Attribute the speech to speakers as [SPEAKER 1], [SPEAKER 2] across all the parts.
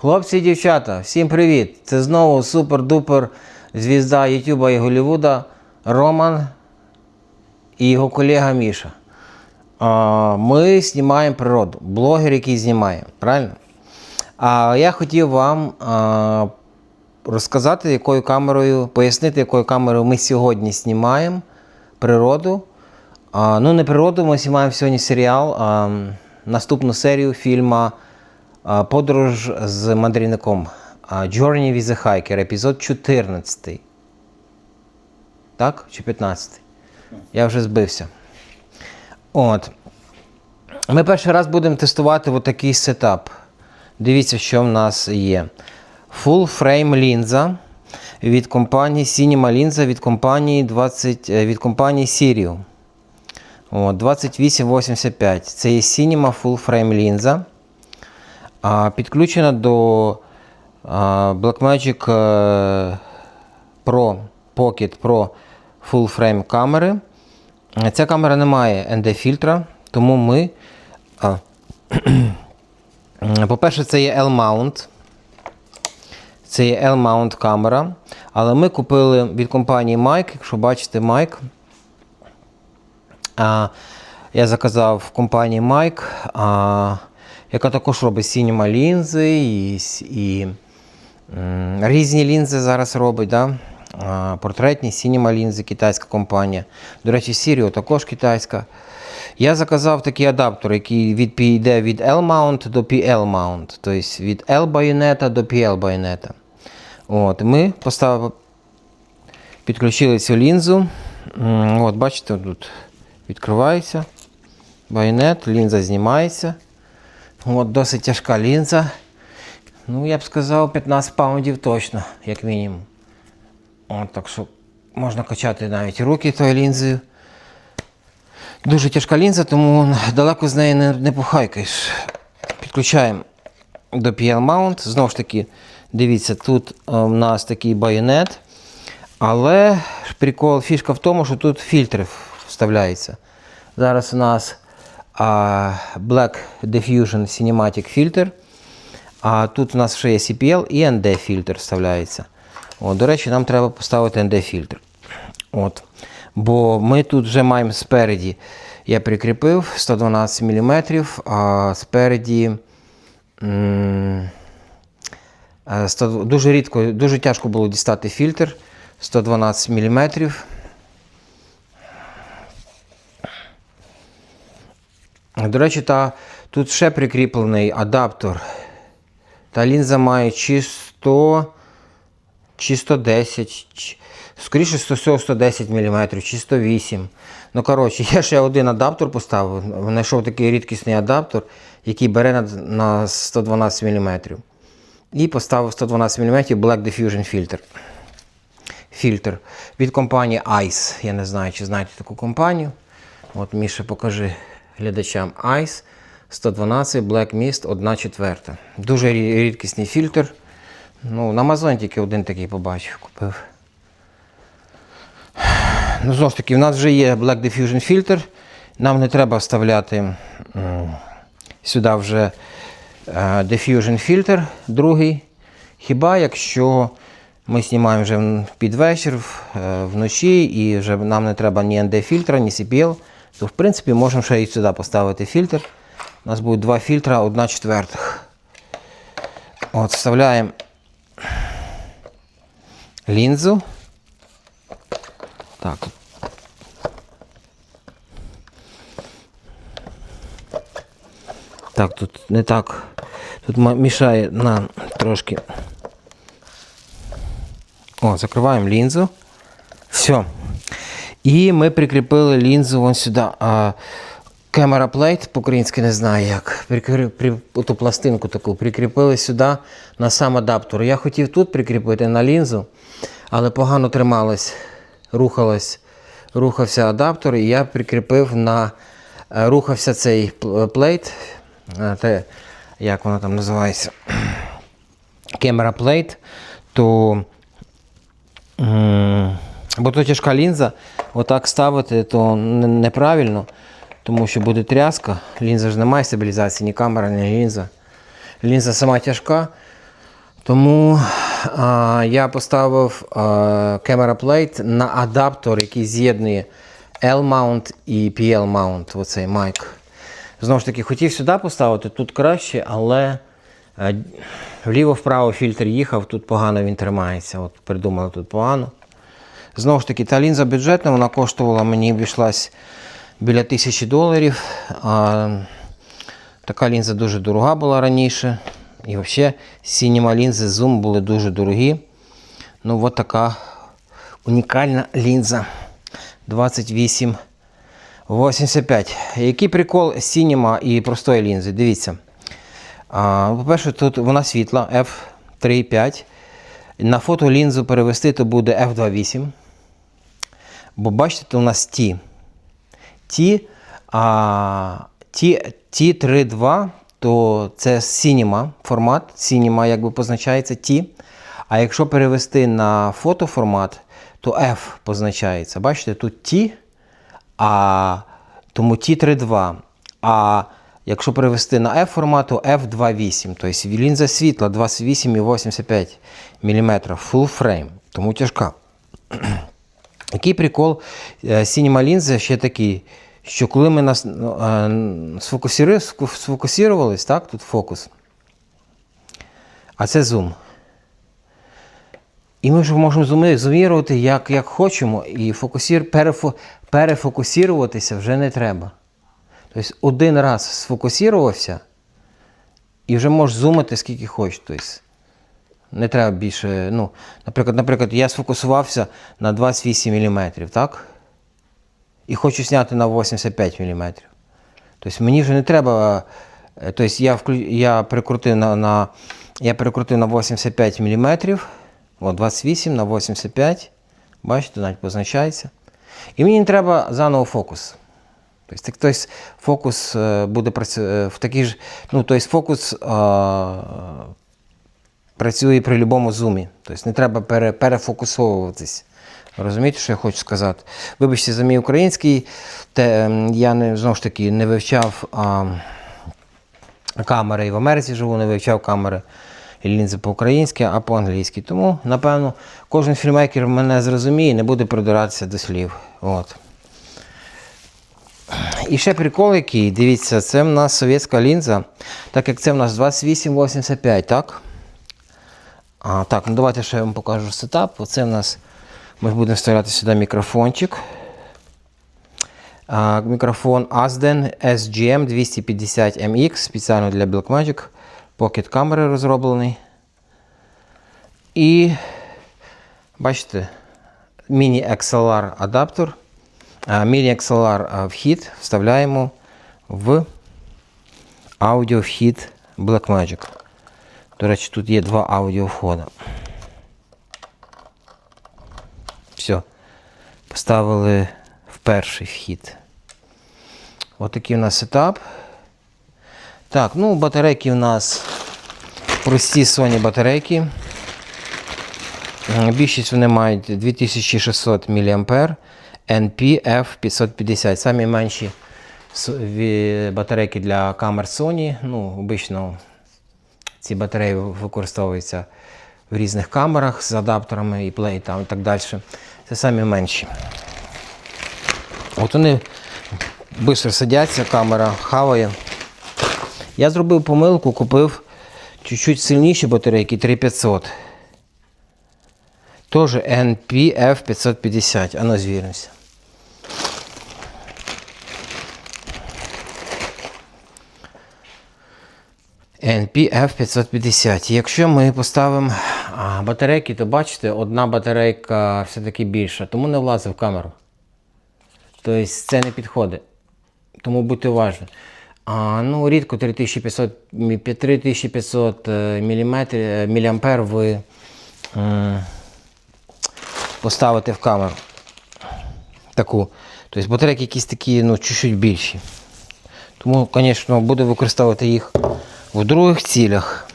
[SPEAKER 1] Хлопці і дівчата, всім привіт! Це знову супер-дупер звізда Ютуба і Голлівуда Роман і його колега Міша. Ми знімаємо природу. Блогер, який знімає, правильно? А я хотів вам розказати, якою камерою, пояснити, якою камерою ми сьогодні знімаємо природу. Ну, не природу, ми знімаємо сьогодні серіал, наступну серію фільму Подорож з мандрівником. Journey with a Hiker, епізод 14. Так? Чи 15? Я вже збився. От. Ми перший раз будемо тестувати отакий сетап. Дивіться, що в нас є. Full frame лінза від компанії Cinema лінза від компанії 20, е, від компанії Sirio. От, 2885. Це є Cinema Full Frame лінза. Підключена до Blackmagic е, Pro Pocket Pro Full Frame камери. Ця камера не має ND-фільтра, тому ми. По-перше, це є L-mount. Це є L-mount камера. Але ми купили від компанії Mic, якщо бачите Mic. А, я заказав в компанії Mic, а, яка також робить Cinema лінзи і, і різні лінзи зараз робить. Да? Портретні Cinema лінзи, китайська компанія. До речі, Sirio також китайська. Я заказав такий адаптер, який від, піде від L-mount до PL-mount, тобто від L-байонета до PL-байонета. От, ми поставили, підключили цю лінзу. От, бачите, тут відкривається байонет, лінза знімається. От, досить тяжка лінза. Ну, я б сказав, 15 паундів точно, як мінімум. От, так що можна качати навіть руки тою лінзою. Дуже тяжка лінза, тому далеко з неї не, не похайкаєш. Підключаємо до PL Mount. Знову ж таки, дивіться, тут е, у нас такий байонет. Але прикол, фішка в тому, що тут фільтр вставляється. Зараз у нас Black Diffusion Cinematic фільтр. А тут у нас ще є CPL і ND фільтр вставляється. О, до речі, нам треба поставити ND фільтр. От. Бо ми тут вже маємо спереді. Я прикріпив 112 мм, а спереді. е, 100 Дуже рідко, дуже тяжко було дістати фільтр 112 мм. До речі, та, тут ще прикріплений адаптер. Та лінза має чи 100, чи 110, чи- скоріше 100, 110 мм, чи 108. Ну, коротше, я ще один адаптер поставив. Знайшов такий рідкісний адаптер, який бере на, на 112 мм. І поставив 112 мм Black Diffusion фільтр. Фільтр від компанії ICE. Я не знаю, чи знаєте таку компанію. От, Міша, покажи глядачам ICE 112 Black Mist 1 четверта. Дуже рідкісний фільтр. Ну, на Amazon тільки один такий побачив, купив. Ну, знову ж таки, в нас вже є Black Diffusion фільтр. Нам не треба вставляти сюди вже е, Diffusion фільтр другий. Хіба якщо ми знімаємо вже під вечір е, вночі і вже нам не треба ні ND фільтра, ні CPL, то в принципі можемо ще і сюди поставити фільтр. У нас буде два фільтра, одна четвертих. От, вставляємо лінзу. Так. Так, тут не так. Тут мішає нам трошки. О, закриваємо лінзу. Все. І ми прикріпили лінзу вон сюди. А, Camera plate, по-українськи не знаю як. Прикрі... При... Ту пластинку таку прикріпили сюди на сам адаптер. Я хотів тут прикріпити на лінзу, але погано трималось, рухалось, рухався адаптер, і я прикріпив на е, рухався цей плейт. е, Те, як воно там називається? Camera plate, то Бо то тяжка лінза, отак ставити, то неправильно, тому що буде тряска. Лінза ж не має стабілізації, ні камера, ні лінза. Лінза сама тяжка, Тому а, я поставив а, camera plate на адаптер, який з'єднує L-mount і PL-mount, оцей майк. Знову ж таки, хотів сюди поставити, тут краще, але вліво-вправо фільтр їхав, тут погано він тримається. От придумали тут погано. Знову ж таки, та лінза бюджетна, вона коштувала, мені обійшлась біля тисячі доларів. А, така лінза дуже дорога була раніше. І взагалі Cinema лінзи Zoom були дуже дорогі. Ну, от така унікальна лінза 28 85. Який прикол Cinema і простої лінзи? Дивіться. По-перше, тут вона світла F3.5. На фото лінзу перевести то буде F2.8. Бо бачите, то у нас T. T, а, T, T32, то це Cinema формат. Cinema якби позначається T. А якщо перевести на фотоформат, то F позначається. Бачите, тут T, а тому T32. А якщо перевести на F формат, то F28. Тобто лінза світла 28,85 мм full frame, тому тяжка. Який прикол е, Cinema лінзи ще такий, що коли ми нас ну, е, сфокусірувались, так, тут фокус, а це зум. І ми вже можемо зумірувати як, як хочемо, і фокусір, перефо, перефокусіруватися вже не треба. Тобто один раз сфокусірувався, і вже можеш зумати скільки хочеш. Тобто, не треба більше. Ну, наприклад, наприклад, я сфокусувався на 28 мм, так? І хочу зняти на 85 мм. Тобто мені вже не треба. е, Тобто я, вклю... я прикрутив на, на, я прикрутив на 85 мм. От 28 на 85. Бачите, навіть позначається. І мені не треба заново фокус. Тобто, тобто фокус е, буде працювати в такий ж. Ну, тобто фокус. е, працює при будь-якому зумі. Тобто не треба пере, перефокусовуватись. Розумієте, що я хочу сказати? Вибачте за мій український, те, ем, я не, знову ж таки не вивчав а, камери і в Америці живу, не вивчав камери і лінзи по-українськи, а по-англійськи. Тому, напевно, кожен фільмейкер мене зрозуміє і не буде придиратися до слів. От. І ще прикол який, дивіться, це в нас совєтська лінза, так як це в нас 2885, так? А, так, ну давайте ще я вам покажу сетап. Оце в нас ми будемо вставляти сюди мікрофончик. А, мікрофон Asden SGM 250MX спеціально для Blackmagic. Pocket камери розроблений. І бачите, міні-XLR адаптер. Міні-XLR вхід вставляємо в аудіовхід Blackmagic. До речі, тут є два аудіовхода. Все. Поставили в перший вхід. Отакий у нас сетап. Так, ну батарейки у нас прості Sony батарейки. Більшість вони мають 2600 мА NP F550. Самі менші батарейки для камер Sony. Ну, обично ці батареї використовуються в різних камерах з адаптерами і плейтами і так далі. Це самі менші. От вони швидко садяться, камера хаває. Я зробив помилку, купив чуть-чуть сильніші батарейки 3500. Теж NPF 550. Ану звіримося. NPF 550. Якщо ми поставимо батарейки, то бачите, одна батарейка все-таки більша, тому не влазить в камеру. Тобто це не підходить. Тому будьте уважні. А, ну, рідко 3500, мі- 3500 мм, міліампер ви м, поставите в камеру. Таку. Тобто батарейки якісь такі, ну, чуть-чуть більші. Тому, звісно, буду використовувати їх в других цілях.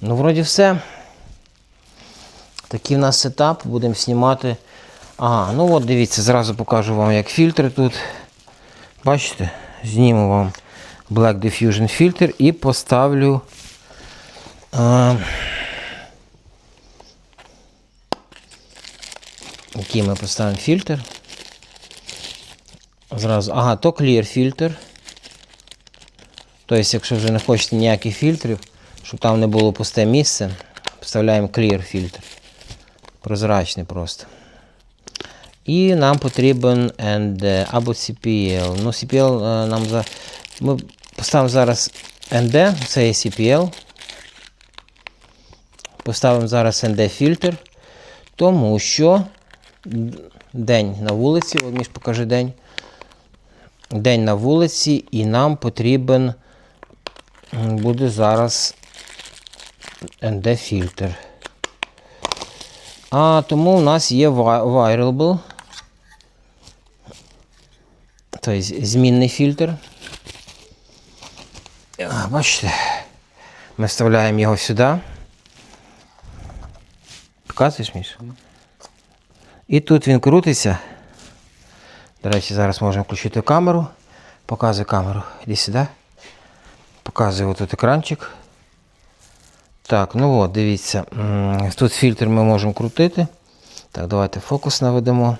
[SPEAKER 1] Ну, вроді все. Такий в нас сетап. Будемо знімати. Ага, ну от дивіться, зразу покажу вам, як фільтри тут. Бачите, зніму вам Black Diffusion фільтр і поставлю. А, який ми поставимо фільтр. Зразу. Ага, то Clear фільтр. Тобто, якщо вже не хочете ніяких фільтрів, щоб там не було пусте місце, вставляємо Clear фільтр. Прозрачний просто. І нам потрібен ND або CPL. Ну, CPL е, нам за. Ми поставимо зараз ND, це є CPL. Поставимо зараз ND фільтр, тому що день на вулиці, от між покажи день. День на вулиці, і нам потрібен буде зараз ND фільтр. А тому у нас є Variable. Тобто змінний фільтр. А, Бачите, ми вставляємо його сюди. Показуєш, Міш? І тут він крутиться. До речі, зараз можемо включити камеру. Показуй камеру. Іди сюди. Показую отут екранчик. Так, ну от, дивіться. Тут фільтр ми можемо крутити. Так, давайте фокус наведемо.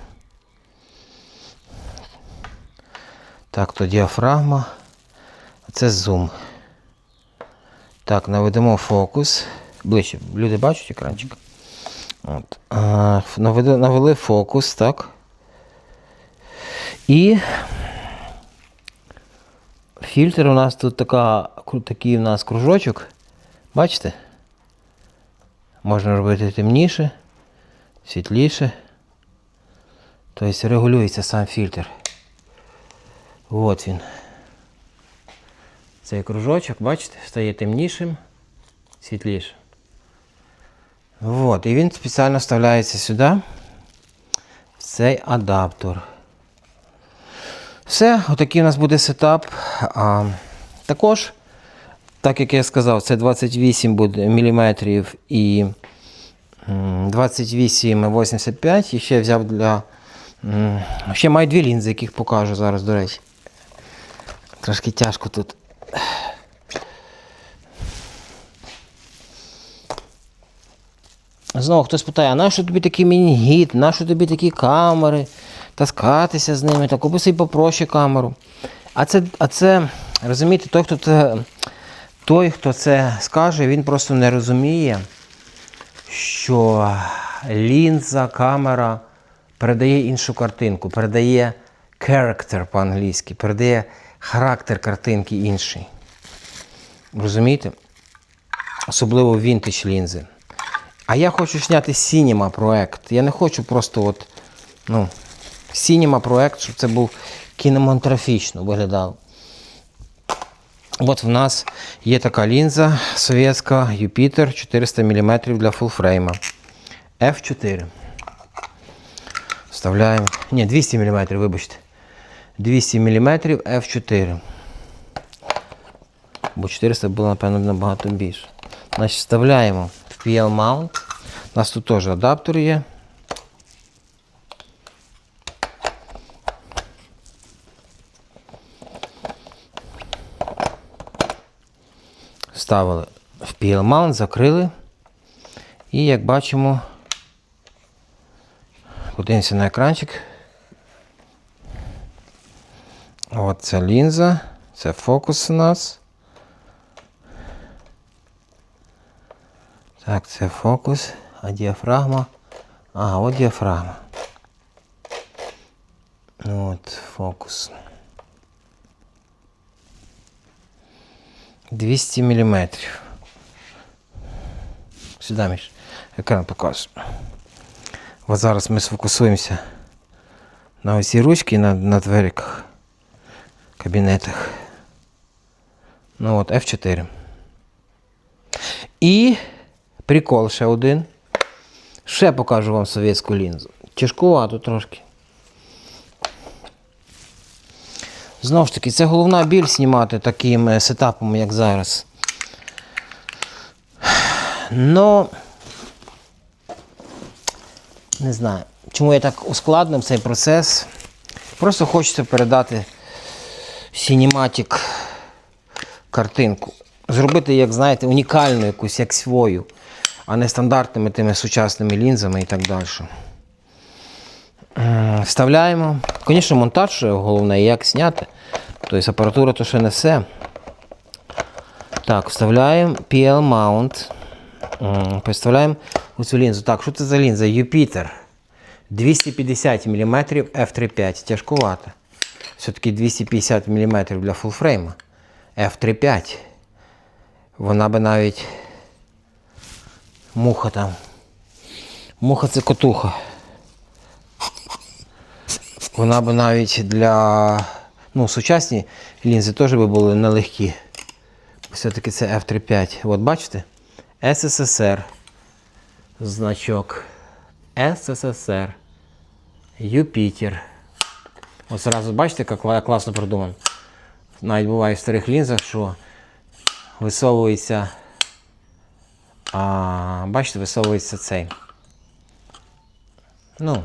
[SPEAKER 1] Так, то діафрагма. Це зум. Так, наведемо фокус. Ближче. Люди бачать екранчик? От. Навели фокус, так. І фільтр у нас тут така, такий у нас кружочок. Бачите? Можна робити темніше, світліше. Тобто регулюється сам фільтр. От він. Цей кружочок, бачите, стає темнішим, світлішим. От, і він спеціально вставляється сюди, в цей адаптер. Все, отакий у нас буде сетап. А, також, так як я сказав, це 28 буде міліметрів і 28,85. І ще взяв для. Ще маю дві лінзи, яких покажу зараз, до речі. Трошки тяжко тут. Знову хтось питає, а нащо тобі такий міні-гід, нащо тобі такі камери, таскатися з ними, та купи собі попроще камеру. А це, а це розумієте, той, хто це, той, хто це скаже, він просто не розуміє, що лінза, камера передає іншу картинку, передає character по-англійськи, передає характер картинки інший. Розумієте? Особливо вінтаж лінзи. А я хочу зняти Cinema проект. Я не хочу просто от, ну, Cinema проект, щоб це був кінематографічно виглядав. От в нас є така лінза совєтська Jupiter 400 мм для фулфрейма. F4. Вставляємо. Ні, 200 мм, вибачте. 200 мм F4. Бо 400 було, напевно, набагато більше. Значить, вставляємо в PL mount. У нас тут теж адаптер є. Вставили в PL mount, закрили. І як бачимо, подивимося на екранчик. От це лінза, це фокус у нас. Так, це фокус, а діафрагма. Ага, от діафрагма. От фокус. 200 міліметрів. Сюди між екран покажу. От зараз ми сфокусуємося на оці ручки на, на двериках, кабінетах. Ну от, F4. І прикол ще один. Ще покажу вам совєтську лінзу. Тяжкувато трошки. Знову ж таки, це головна біль знімати таким е, сетапом, як зараз. Но не знаю, чому я так ускладнив цей процес. Просто хочеться передати Cinematic картинку. Зробити, як знаєте, унікальну якусь, як свою, а не стандартними тими сучасними лінзами і так далі. Вставляємо. Звісно, монтаж головне, як зняти. Тобто апаратура то ще не все. Так, вставляємо PL mount. Представляємо оцю лінзу. Так, що це за лінза? Юпітер. 250 мм f3.5. Тяжкувато. Все-таки 250 мм для фулфрейма. F3.5. Вона би навіть. Муха там. Муха це котуха. Вона би навіть для. Ну, сучасні лінзи теж би були нелегкі. Все-таки це F35. От бачите? СССР. Значок. СССР. Юпітер. От зразу бачите, як класно продумано. Навіть буває в старих лінзах, що висовується. А, бачите, висовується цей. Ну,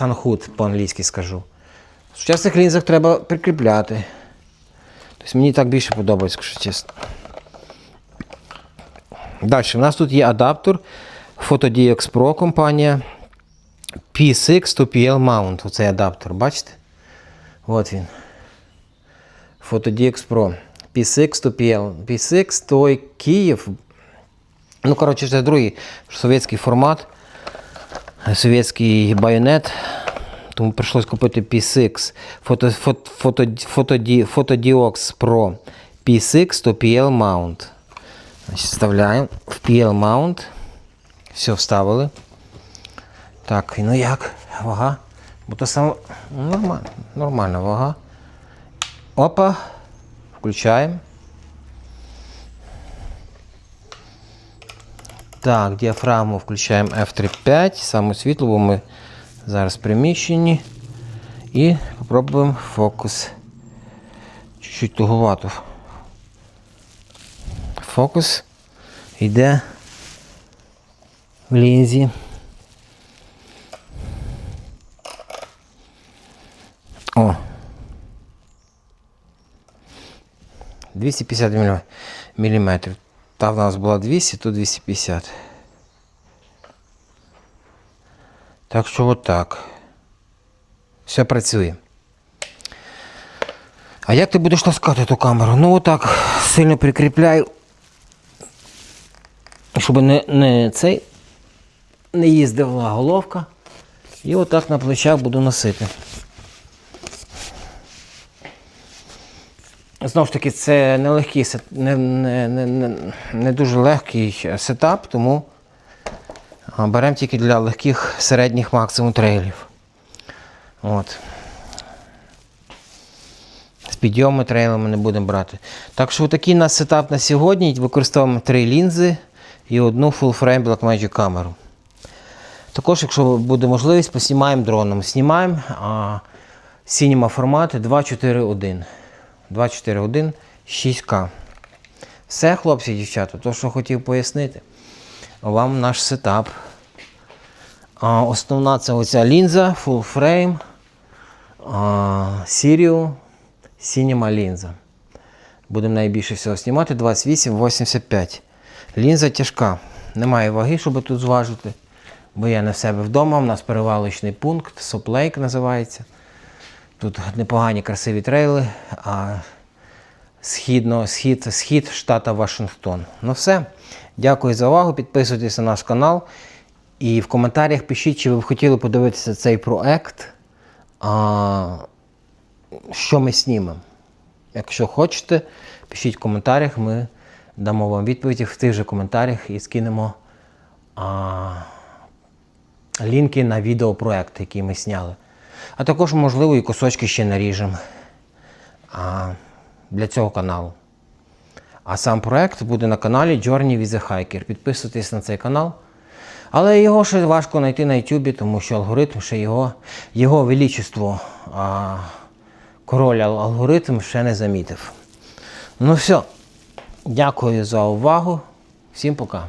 [SPEAKER 1] санхуд по-англійськи скажу. В сучасних лінзах треба прикріпляти. Тобто мені так більше подобається, якщо чесно. Далі, в нас тут є адаптер Photodiox Pro компанія P6 to PL Mount. Оцей адаптер, бачите? От він. Photodiox Pro. P6 to PL. P6 той Київ. Ну, коротше, це другий совєтський формат. Совєтський байонет. Тому прийшлось купити P6 фото, фото, фото, фотоді, Photodiox Pro P6 to PL Mount. Значить, вставляємо в PL Mount. Все вставили. Так, ну як? Вага. Бо то саме. Нормально, нормальна вага. Опа. Включаємо. Так, діафрагму включаємо F35, саме світло, бо ми зараз в приміщенні. І спробуємо фокус. Чуть-чуть туговато. Фокус йде в лінзі. О. 250 мм. Та в нас була 200, тут 250. Так що отак. Все працює. А як ти будеш таскати ту камеру? Ну отак сильно прикріпляю. Щоб не, не цей не їздила головка. І отак на плечах буду носити. Знову ж таки, це не, не, не, не, не дуже легкий сетап, тому беремо тільки для легких середніх максимум трейлів. От. З підйоми трейлами не будемо брати. Так що такий у нас сетап на сьогодні. Використовуємо три лінзи і одну full frame Blackmagic камеру. Також, якщо буде можливість, поснімаємо дроном. Знімаємо а, Cinema формати 241. 241 6К. Все, хлопці і дівчата, то, що хотів пояснити. Вам наш сетап. Основна це оця лінза, full frame, а, Sirio Cinema лінза. Будемо найбільше всього знімати 28-85. Лінза тяжка. Немає ваги, щоб тут зважити. Бо я в себе вдома, у нас перевалочний пункт, Соплейк називається. Тут непогані красиві трейли, а східно, схід, схід штата Вашингтон. Ну все. Дякую за увагу. Підписуйтесь на наш канал. І в коментарях пишіть, чи ви б хотіли подивитися цей проект. А, що ми знімемо. Якщо хочете, пишіть в коментарях, ми дамо вам відповідь в тих же коментарях і скинемо а, лінки на відеопроект, який ми зняли. А також, можливо, і кусочки ще наріжемо а, для цього каналу. А сам проект буде на каналі Journey with the Hiker. Підписуйтесь на цей канал. Але його ще важко знайти на YouTube, тому що алгоритм ще його, його величество, а, король алгоритм ще не замітив. Ну все, дякую за увагу. Всім пока.